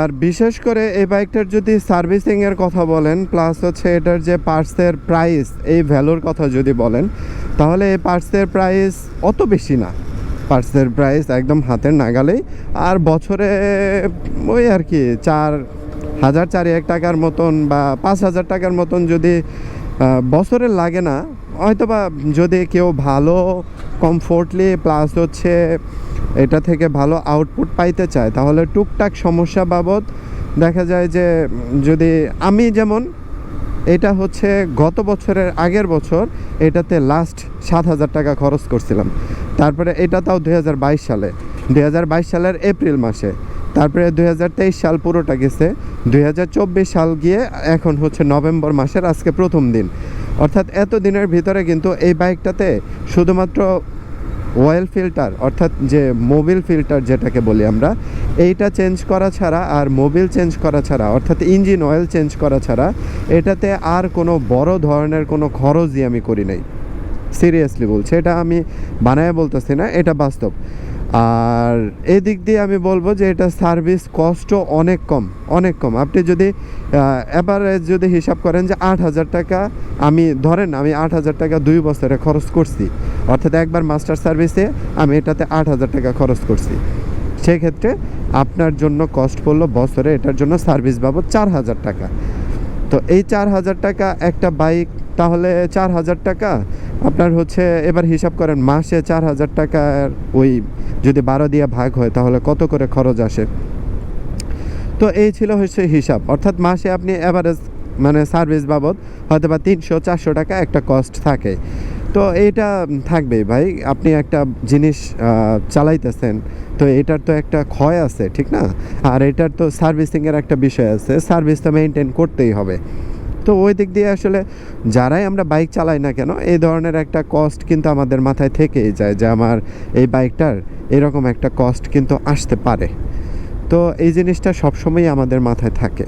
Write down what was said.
আর বিশেষ করে এই বাইকটার যদি সার্ভিসিংয়ের কথা বলেন প্লাস হচ্ছে এটার যে পার্টসের প্রাইস এই ভ্যালুর কথা যদি বলেন, তাহলে এই পার্টসের প্রাইস অত বেশি না। পার্টসের প্রাইস একদম হাতের নাগালেই। আর বছরে ওই আর কি চার, হাজার চারি এক টাকার মতন বা পাঁচ হাজার টাকার মতন যদি বছরে লাগে না, হয়তোবা যদি কেউ ভালো কমফোর্টলি প্লাস হচ্ছে এটা থেকে ভালো আউটপুট পাইতে চায়। তাহলে টুকটাক সমস্যা বাবদ দেখা যায় যে, যদি আমি যেমন, এটা হচ্ছে গত বছরের আগের বছর, এটাতে লাস্ট সাত হাজার টাকা খরচ করছিলাম। তারপরে এটা তাও দু হাজার বাইশ সালে। দু হাজার বাইশ সালের এপ্রিল মাসে। তারপরে দু হাজার তেইশ সাল পুরোটা গেছে। দুই হাজার চব্বিশ সাল গিয়ে এখন হচ্ছে নভেম্বর মাসের আজকে প্রথম দিন। অর্থাৎ এত দিনের ভিতরে কিন্তু এই বাইকটাতে শুধুমাত্র অয়েল ফিল্টার অর্থাৎ যে মোবিল ফিল্টার যেটাকে বলি আমরা, এইটা চেঞ্জ করা ছাড়া আর মোবিল চেঞ্জ করা ছাড়া, অর্থাৎ ইঞ্জিন অয়েল চেঞ্জ করা ছাড়া, এটাতে আর কোনো বড় ধরনের কোনো খরচই আমি করি নাই। সিরিয়াসলি বলছি, এটা আমি বানায় বলতেছি না, এটা বাস্তব। আর এদিক দিয়ে আমি বলব যে এটা সার্ভিস কস্টও অনেক কম অনেক কম। আপনি যদি অ্যাভারেজ যদি হিসাব করেন যে আট হাজার টাকা আমি, ধরেন আমি আট হাজার টাকা দুই বছরে খরচ করছি অর্থাৎ একবার মাস্টার সার্ভিসে আমি এটাতে আট হাজার টাকা খরচ করছি। সেক্ষেত্রে আপনার জন্য কস্ট পড়ল বছরে এটার জন্য সার্ভিস বাবদ চার হাজার টাকা। তো এই চার হাজার টাকা একটা বাইক, তাহলে চার হাজার টাকা? আপনার হচ্ছে এবার হিসাব করেন, মাসে চার হাজার টাকার ওই যদি বারো দিয়ে ভাগ হয়, তাহলে কত করে খরচ আসে? তো এই ছিল হচ্ছে হিসাব। অর্থাৎ মাসে আপনি অ্যাভারেজ মানে সার্ভিস বাবদ হয়তো বা তিনশো, চারশো টাকা একটা কস্ট থাকে। তো এইটা থাকবেই ভাই, আপনি একটা জিনিস চালাইতেছেন, তো এটার তো একটা ক্ষয় আছে, ঠিক না? আর এটার তো সার্ভিসিংয়ের একটা বিষয় আছে সার্ভিস তো মেনটেন করতেই হবে। তো ওই দিক দিয়ে আসলে যারাই আমরা বাইক চালাই না কেন, এই ধরনের একটা কস্ট কিন্তু আমাদের মাথায় থেকেই যায় যে আমার এই বাইকটার এরকম একটা কস্ট কিন্তু আসতে পারে। তো এই জিনিসটা সবসময়ই আমাদের মাথায় থাকে।